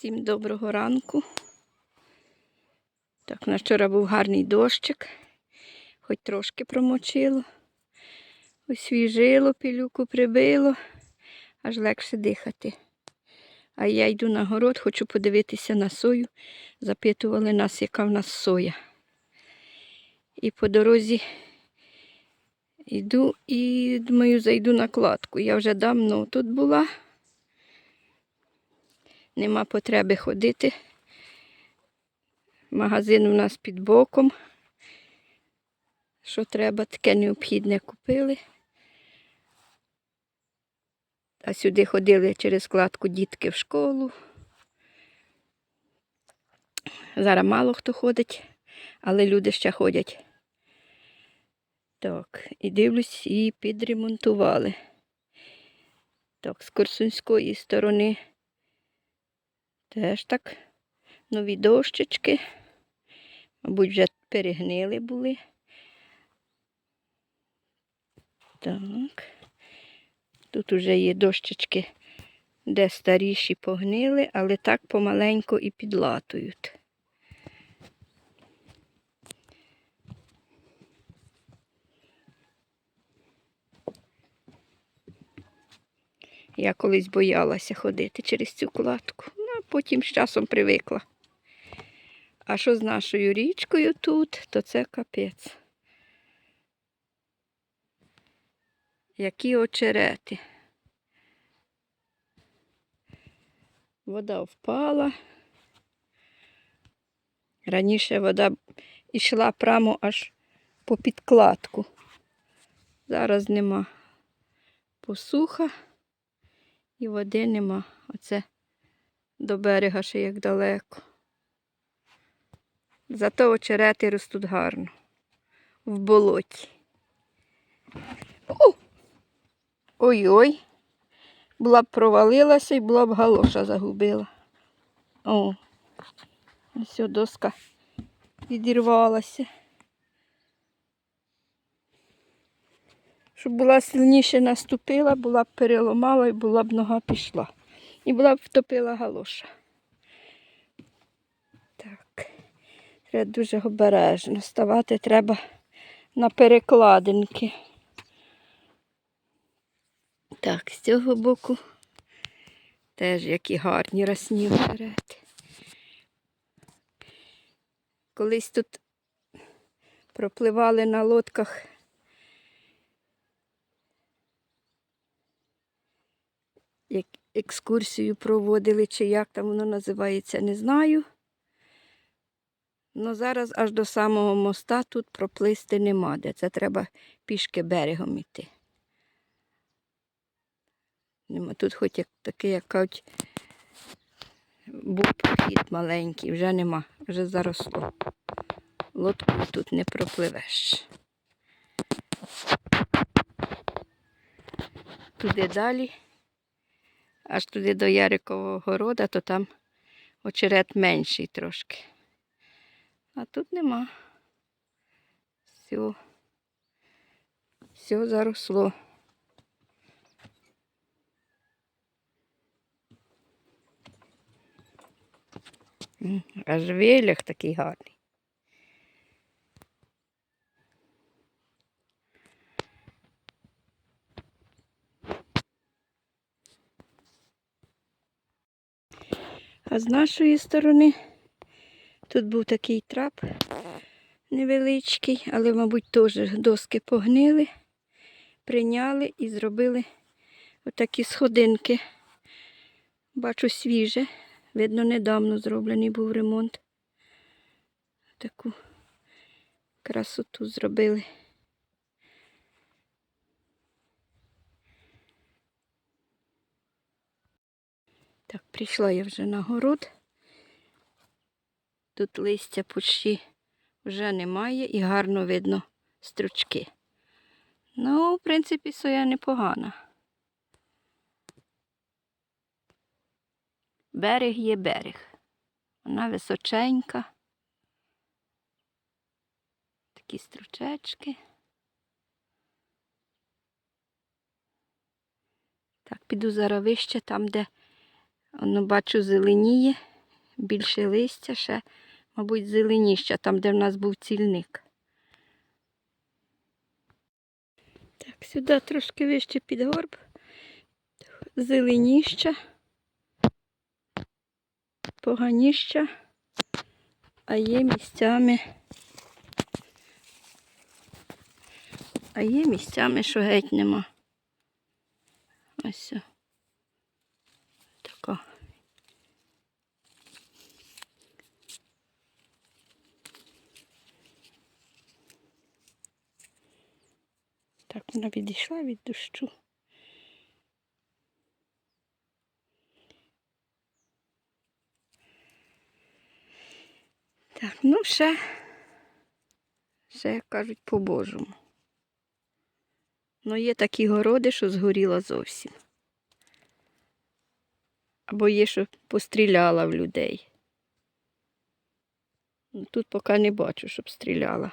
Всім доброго ранку. Так, на вчора був гарний дощик, хоч трошки промочило. Освіжило, пилюку прибило, аж легше дихати. А я йду на город, хочу подивитися на сою. Запитували нас, яка в нас соя. І по дорозі йду і думаю, зайду на кладку. Я вже давно тут була. Нема потреби ходити. Магазин у нас під боком. Що треба, таке необхідне купили. А сюди ходили через кладку дітки в школу. Зараз мало хто ходить, але люди ще ходять. Так, і дивлюсь, її підремонтували. Так, з Корсунської сторони теж так нові дощечки. Мабуть, вже перегнили були. Так. Тут вже є дощечки, де старіші погнили, але так помаленьку і підлатують. Я колись боялася ходити через цю кладку, потім з часом привикла. А що з нашою річкою тут, то це капець. Які очерети. Вода впала. Раніше вода йшла прямо аж по підкладку. Зараз нема посуха і води нема. Оце до берега ще як далеко. Зато очерети ростуть гарно в болоті. Ой-ой. Була б провалилася і була б галоша загубила. О, ось доска відірвалася. Щоб була сильніше наступила, була б переламала і була б нога пішла. І була б втопила галоша. Так, треба дуже обережно. Ставати треба на перекладинки. Так, з цього боку теж які гарні росні очерети. Колись тут пропливали на лодках екскурсію проводили, чи як там воно називається, не знаю. Ну зараз аж до самого моста тут проплисти нема, де це треба пішки берегом іти. Нема. Тут хоч як такий, як кажуть, був прохід маленький, вже нема, вже заросло. Лодкою тут не пропливеш. Туди далі, аж туди до Ярикового города, то там очерет менший трошки. А тут нема. Все, все заросло. Аж вилях такий гарний. А з нашої сторони тут був такий трап невеличкий, але, мабуть, теж доски погнили, прийняли і зробили отакі сходинки. Бачу свіже. Видно, недавно зроблений був ремонт. Таку красоту зробили. Так, прийшла я вже на город. Тут листя почти вже немає і гарно видно стручки. Ну, в принципі, соя непогана. Берег є берег. Вона височенька. Такі стручечки. Так, піду зараз вище, там, де воно бачу зеленіє. більше листя, ще, мабуть, зеленіще, там, де в нас був цільник. Так, сюди трошки вище під горб. Зеленіща, поганіща, а є місцями. А є місцями, що геть нема. Ось. о. Така. Так, вона відійшла від дощу. Так, ну ще, ще, як кажуть, по-божому. Ну, є такі городи, що згоріла зовсім. Або є, що постріляла в людей. Ну, Тут поки не бачу, щоб стріляла.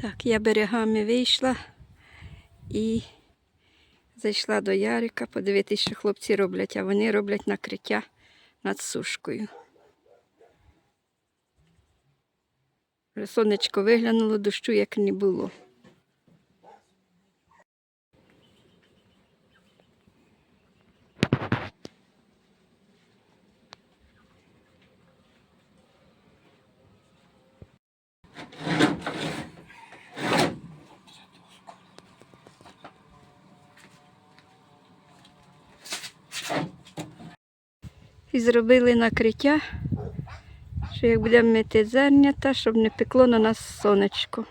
Так, я берегами вийшла і зайшла до Ярика подивитися, що хлопці роблять, а вони роблять накриття над сушкою. Сонечко виглянуло, дощу як не було. І зробили накриття, що як будемо мити зернята, щоб не пекло на нас сонечко.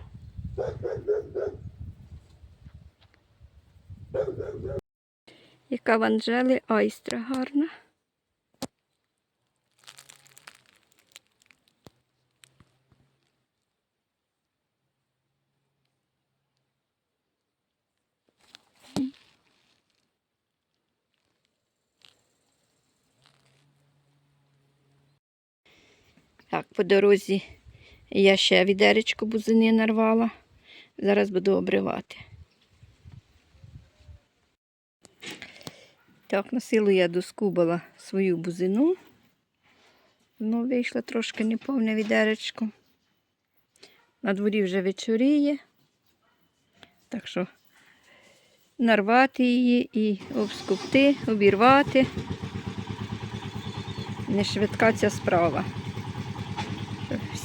Яка в Анжели айстра гарна. Так, по дорозі я ще відеречко бузини нарвала. Зараз буду обривати. Так, на силу я доскубала свою бузину. Ну, вийшло трошки неповне відеречко. На дворі вже вечоріє. Так що нарвати її і обскупти, обірвати. Не швидка ця справа.